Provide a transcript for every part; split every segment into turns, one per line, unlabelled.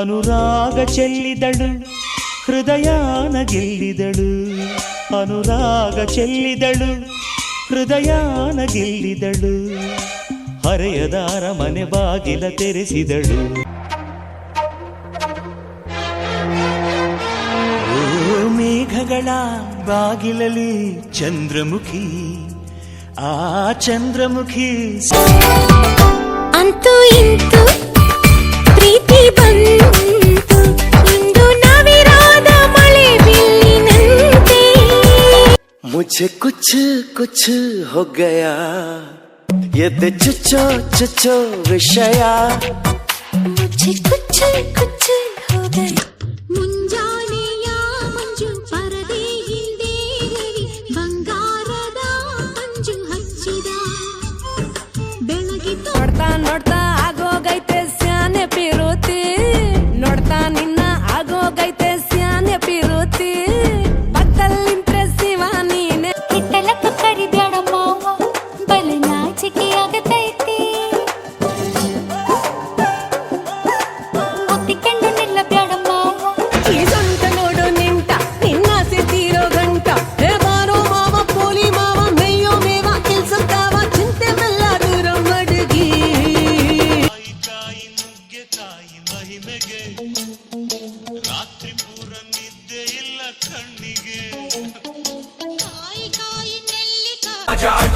ಅನುರಾಗ ಚೆಲ್ಲಿದಳು, ಹೃದಯಾನ ಗೆಲ್ಲಿದಳು. ಅನುರಾಗ ಚೆಲ್ಲಿದಳು, ಹೃದಯಾನ ಗೆಲ್ಲಿದಳು. ಹರೆಯದಾರ ಮನೆ ಬಾಗಿಲ ತೆರೆಸಿದಳು. ಮೇಘಗಳ ಬಾಗಿಲಲ್ಲಿ ಚಂದ್ರಮುಖಿ, ಆ ಚಂದ್ರಮುಖಿ
ಅಂತೂ ಇಂತು
मुझे कुछ कुछ हो गया। यदि तो चुचो चुचो विषया।
मुझे कुछ कुछ हो गया।
ನೋಡ್ತಾ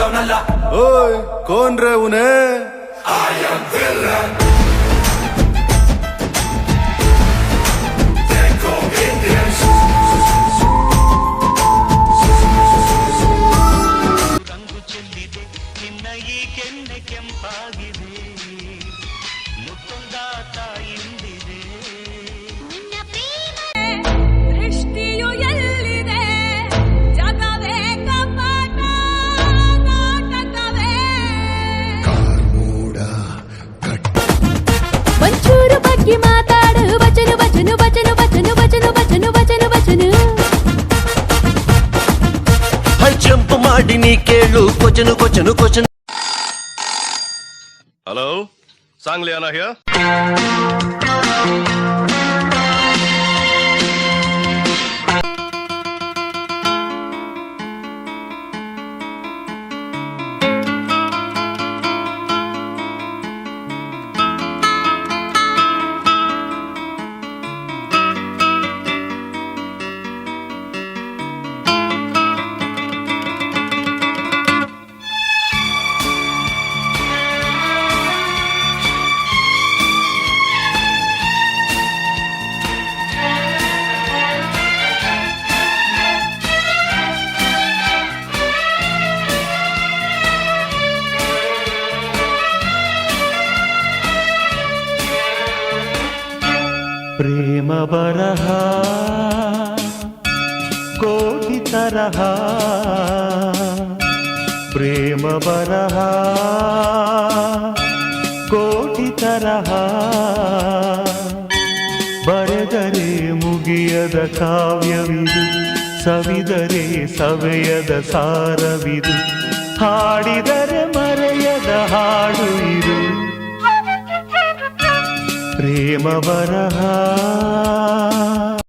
ओए कौन रे उन्हें
आई एम विलन ಕೆಂಪಾಗಿದೆ ಮುತ್ತೊಂದ
ತಾಯಿ వాడి నీ కేళ్ళు
కొచను కొచను కొచను
హలో సాంగ్లియానా హియర్ ತರಹ ಪ್ರೇಮ ಬರಹ. ಕೋಟಿ ತರಹ. ಬರೆದರೆ ಮುಗಿಯದ ಕಾವ್ಯವಿದು, ಸವಿದರೆ ಸವೆಯದ ಸಾರವಿದು, ಹಾಡಿದರೆ ಮರೆಯದ ಹಾಡು ಇದು. ಪ್ರೇಮ ಬರಹ.